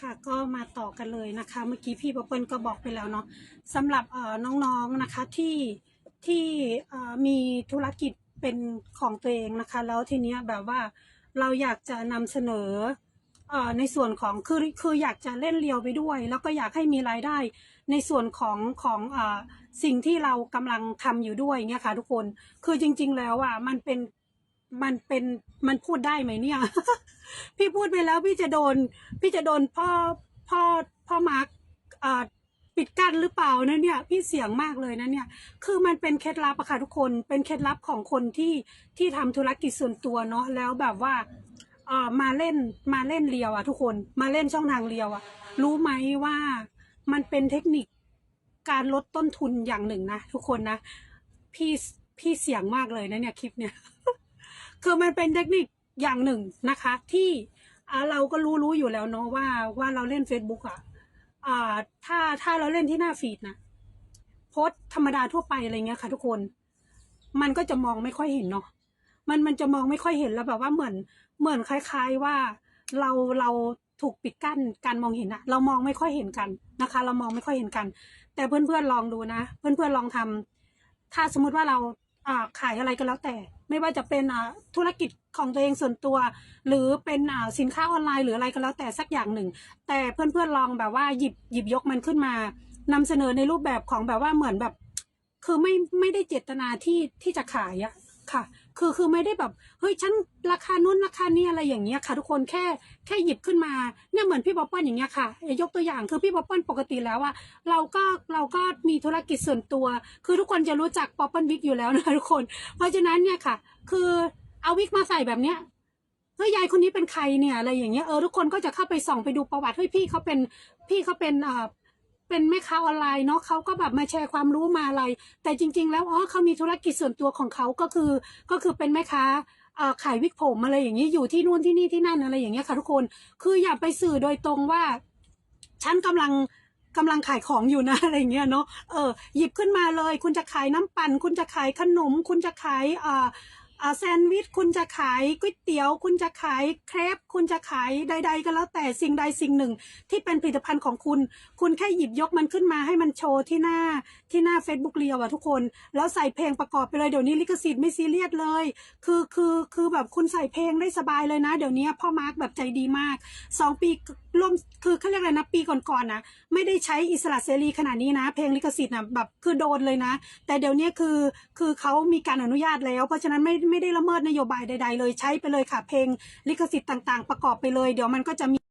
ค่ะก็มาต่อกันเลยนะคะ เมื่อกี้พี่ปะเปิลก็บอกไปแล้วเนาะสำหรับน้องๆนะคะที่ที่มีธุรกิจเป็นของตัวเองนะคะ แล้วทีเนี้ยแบบว่าเราอยากจะนำเสนออในส่วนของคือคืออยากจะเล่นเรียวไปด้วย แล้วก็อยากให้มีรายได้ ในส่วนของของอสิ่งที่เรากำลังทำอยู่ด้วยเงี้ยค่ะทุกคนคือจริง ๆ แล้วอะมันเป็น มันเป็นมันพูดได้ไหมเนี่ย พี่พูดไปแล้วพี่จะโดน พี่จะโดนพ่อพ่อพ่อมาร์กอ่าปิดกั้นหรือเปล่านะเนี่ย พี่เสี่ยงมากเลยนะเนี่ย คือมันเป็นเคล็ดลับอะค่ะทุกคนเป็นเคล็ดลับของคนที่ที่ทำธุรกิจส่วนตัวเนาะแล้วแบบว่าเอ่อมาเล่นมาเล่นเรียวอะทุกคนมาเล่นช่องทางเรียวอะรู้ไหมว่ามันเป็นเทคนิคการลดต้นทุนอย่างหนึ่งนะทุกคนนะพี่พี่เสี่ยงมากเลยนะเนี่ยคลิปเนี่ย คือมันเป็นเทคนิคอย่างหนึ่งนะคะ ที่เราก็รู้รู้อยู่แล้วเนาะว่าว่าเราเล่น Facebook อะอ่าถ้าถ้าเราเล่นที่หน้าฟีดนะโพสธรรมดาทั่วไปอะไรเงี้ยค่ะ ทุกคน มันก็จะมองไม่ค่อยเห็นเนาะมันมันจะมองไม่ค่อยเห็นแล้วแบบว่าเหมือนเหมือนคล้าย ๆว่าเราเราถูกปิดกั้นการมองเห็นอะเรามองไม่ค่อยเห็นกันนะคะ เรามองไม่ค่อยเห็นกัน แต่เพื่อนๆลองดูนะ เพื่อนๆลองทำถ้าสมมุติว่าเรา อ่าขายอะไรก็แล้วแต่ ไม่ว่าจะเป็นอ่าธุรกิจของตัวเองส่วนตัว หรือเป็นอ่าสินค้าออนไลน์หรืออะไรก็แล้วแต่สักอย่างหนึ่ง แต่เพื่อนๆลองแบบว่าหยิบหยิบยกมันขึ้นมานำเสนอในรูปแบบของแบบว่าเหมือนแบบ คือไม่ไม่ได้เจตนาที่ที่จะขายอะค่ะ คือคือไม่ได้แบบเฮ้ยฉันราคานู้นราคานี้อะไรอย่างเงี้ยค่ะ ทุกคนแค่แค่หยิบขึ้นมาเนี่ยเหมือนพี่บ๊อบเปิ้ลอย่างเงี้ยค่ะยกตัวอย่างคือพี่บ๊อบเปิ้ลปกติแล้วอะเราก็เราก็มีธุรกิจส่วนตัว คือทุกคนจะรู้จักป๊อปเปิ้ลวิกอยู่แล้วนะทุกคน เพราะฉะนั้นเนี่ยค่ะ คือเอาวิกมาใส่แบบเนี้ยเฮ้ยยายคนนี้เป็นใครเนี่ยอะไรอย่างเงี้ยเออทุกคนก็จะเข้าไปส่องไปดูประวัติเฮ้ยพี่เขาเป็นพี่เขาเป็นอ่า เป็นแม่ค้าออนไลน์เนาะเขาก็แบบมาแชร์ความรู้มาอะไร แต่จริง ๆ แล้วอ๋อเขามีธุรกิจส่วนตัวของเขาก็คือ ก็คือเป็นแม่ค้าขายวิกผมอะไรอย่างนี้อยู่ที่นู่นที่นี่ที่นั่นอะไรอย่างเงี้ยค่ะทุกคนคืออย่าไปสื่อโดยตรงว่า ฉันกำลังกำลังขายของอยู่นะอะไรเงี้ยเนาะเออหยิบขึ้นมาเลย คุณจะขายน้ำปั่น คุณจะขายขนม คุณจะขายอ่า แซนด์วิชคุณจะขายก๋วยเตี๋ยว คุณจะขายเครปคุณจะขายใด ๆ ก็แล้วแต่สิ่งใดสิ่งหนึ่ง ที่เป็นผลิตภัณฑ์ของคุณ คุณแค่หยิบยกมันขึ้นมาให้มันโชว์ที่หน้าที่หน้า Facebook เรียวอะทุกคน แล้วใส่เพลงประกอบไปเลยเดี๋ยวนี้ลิขสิทธิ์ไม่ซีเรียสเลย คือคือคือแบบคุณใส่เพลงได้สบายเลยนะ เดี๋ยวนี้พ่อมาร์กแบบใจดีมากสองปีร่วมคือเขาเรียกอะไรนะปีก่อนๆนะไม่ได้ใช้อิสระเสรีขนาดนี้นะ เพลงลิขสิทธิ์นะแบบคือโดนเลยนะ แต่เดี๋ยวนี้คือคือเขามีการอนุญาตแล้ว เพราะฉะนั้นไม่ไม่ได้ละเมิดนโยบายใด ๆ เลยใช้ไปเลยค่ะ เพลงลิขสิทธิ์ต่าง ๆ ประกอบไปเลย เดี๋ยวมันก็จะมี